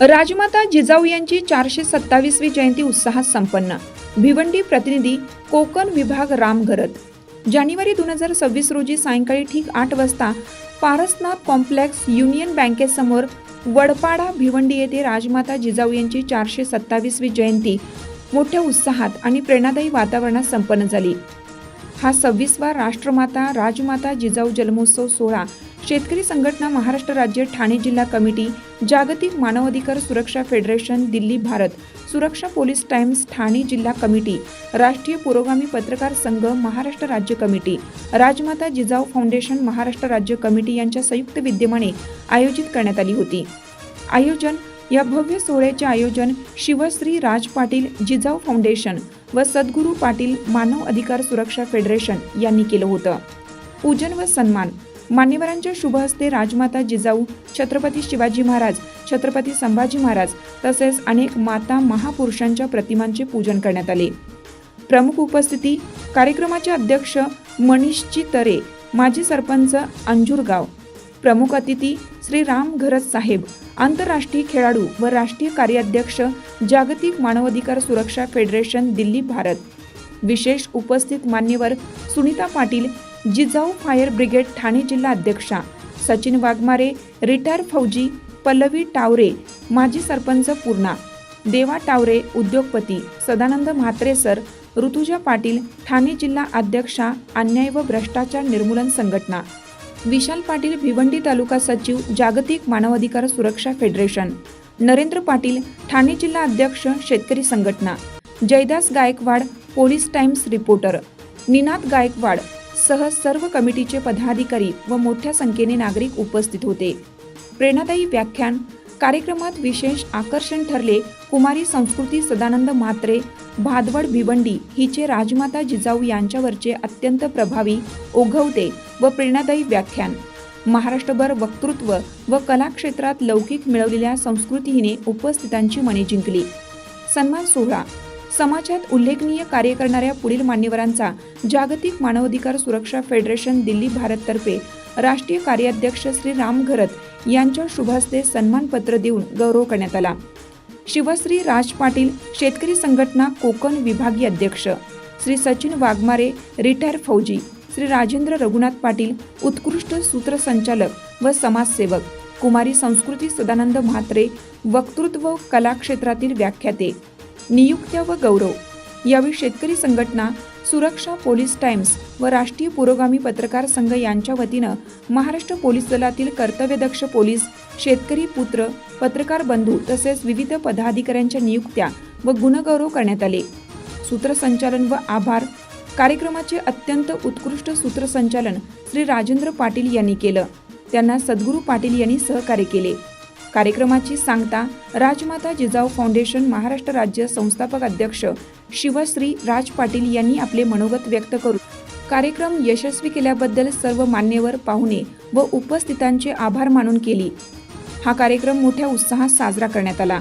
राजमाता जिजाऊ यांची चारशे सत्तावीसवी जयंती उत्साहात संपन्न. भिवंडी प्रतिनिधी कोकण विभाग राम गरत जानेवारी दोन हजार सव्वीस रोजी सायंकाळी ठीक आठ वाजता पारसनाथ कॉम्प्लेक्स युनियन बँकेसमोर वडपाडा भिवंडी येथे राजमाता जिजाऊ यांची चारशे सत्तावीसवी जयंती मोठ्या उत्साहात आणि प्रेरणादायी वातावरणात संपन्न झाली. हा सव्वीसवा राष्ट्रमाता राजमाता जिजाऊ जन्मोत्सव सोहळा शेतकरी संघटना महाराष्ट्र राज्य ठाणे जिल्हा कमिटी जागतिक मानवाधिकार सुरक्षा फेडरेशन दिल्ली भारत सुरक्षा पोलीस टाइम्स ठाणे जिल्हा कमिटी राष्ट्रीय पुरोगामी पत्रकार संघ महाराष्ट्र राज्य कमिटी राजमाता जिजाऊ फाउंडेशन महाराष्ट्र राज्य कमिटी यांच्या संयुक्त विद्यमाने आयोजित करण्यात आली होती. आयोजन या भव्य सोहळ्याचे आयोजन शिवश्री राज पाटील जिजाऊ फाउंडेशन व सद्गुरू पाटील मानव अधिकार सुरक्षा फेडरेशन यांनी केलं होतं. पूजन व सन्मान मान्यवरांच्या शुभ हस्ते राजमाता जिजाऊ छत्रपती शिवाजी महाराज छत्रपती संभाजी महाराज तसेच अनेक माता महापुरुषांच्या प्रतिमांचे पूजन करण्यात आले. प्रमुख उपस्थिती कार्यक्रमाचे अध्यक्ष मनीषजी तरे माजी सरपंच अंजूरगाव प्रमुख अतिथी श्री राम घरत साहेब आंतरराष्ट्रीय खेळाडू व राष्ट्रीय कार्याध्यक्ष जागतिक मानवाधिकार सुरक्षा फेडरेशन दिल्ली भारत. विशेष उपस्थित मान्यवर सुनीता पाटील जिजाऊ फायर ब्रिगेड ठाणे जिल्हा अध्यक्षा सचिन वाघमारे रिटायर फौजी पल्लवी टावरे माजी सरपंच पूर्णा देवा टावरे उद्योगपती सदानंद म्हात्रे सर ऋतुजा पाटील ठाणे जिल्हा अध्यक्षा अन्याय व भ्रष्टाचार निर्मूलन संघटना. विशाल पाटील भिवंडी तालुका सचिव जागतिक मानवाधिकार सुरक्षा फेडरेशन. नरेंद्र पाटील ठाणे जिल्हा अध्यक्ष शेतकरी संघटना. Jaydas Gaikwad police Times reporter. Ninad Gaikwad सह सर्व कमिटीचे पदाधिकारी व मोठ्या संख्येने नागरिक उपस्थित होते. प्रेरणादायी व्याख्यान कार्यक्रमात विशेष आकर्षण ठरले कुमारी संस्कृती सदानंद म्हात्रे भादवड भिवंडी हिचे राजमाता जिजाऊ यांच्यावरचे अत्यंत प्रभावी ओघवते व प्रेरणादायी व्याख्यान. महाराष्ट्रभर वक्तृत्व व कलाक्षेत्रात लौकिक मिळवलेल्या संस्कृतीने उपस्थितांची मने जिंकली. सन्मान सोहळा समाजात उल्लेखनीय कार्य करणाऱ्या पुढील मान्यवरांचा जागतिक मानवाधिकार सुरक्षा फेडरेशन दिल्ली भारततर्फे राष्ट्रीय कार्याध्यक्ष श्री राम घरत यांच्या शुभास्ते सन्मानपत्र देऊन गौरव करण्यात आला. शिवश्री राज पाटील शेतकरी संघटना कोकण विभागीय अध्यक्ष. श्री सचिन वाघमारे रिटायर फौजी. श्री राजेंद्र रघुनाथ पाटील उत्कृष्ट सूत्रसंचालक व समाजसेवक. कुमारी संस्कृती सदानंद म्हात्रे वक्तृत्व कला क्षेत्रातील व्याख्याते. नियुक्त्या व गौरव. यावेळी शेतकरी संघटना सुरक्षा पोलीस टाइम्स व राष्ट्रीय पुरोगामी पत्रकार संघ यांच्या वतीनं महाराष्ट्र पोलीस दलातील कर्तव्यदक्ष पोलीस शेतकरी पुत्र पत्रकार बंधू तसेच विविध पदाधिकाऱ्यांच्या नियुक्त्या व गुणगौरव करण्यात आले. सूत्रसंचालन व आभार. कार्यक्रमाचे अत्यंत उत्कृष्ट सूत्रसंचालन श्री राजेंद्र पाटील यांनी केलं. त्यांना सद्गुरू पाटील यांनी सहकार्य केले. कार्यक्रमाची सांगता राजमाता जिजाऊ फाउंडेशन महाराष्ट्र राज्य संस्थापक अध्यक्ष शिवश्री राज पाटील यांनी आपले मनोगत व्यक्त करून कार्यक्रम यशस्वी केल्याबद्दल सर्व मान्यवर पाहुणे व उपस्थितांचे आभार मानून केली. हा कार्यक्रम मोठ्या उत्साहात साजरा करण्यात आला.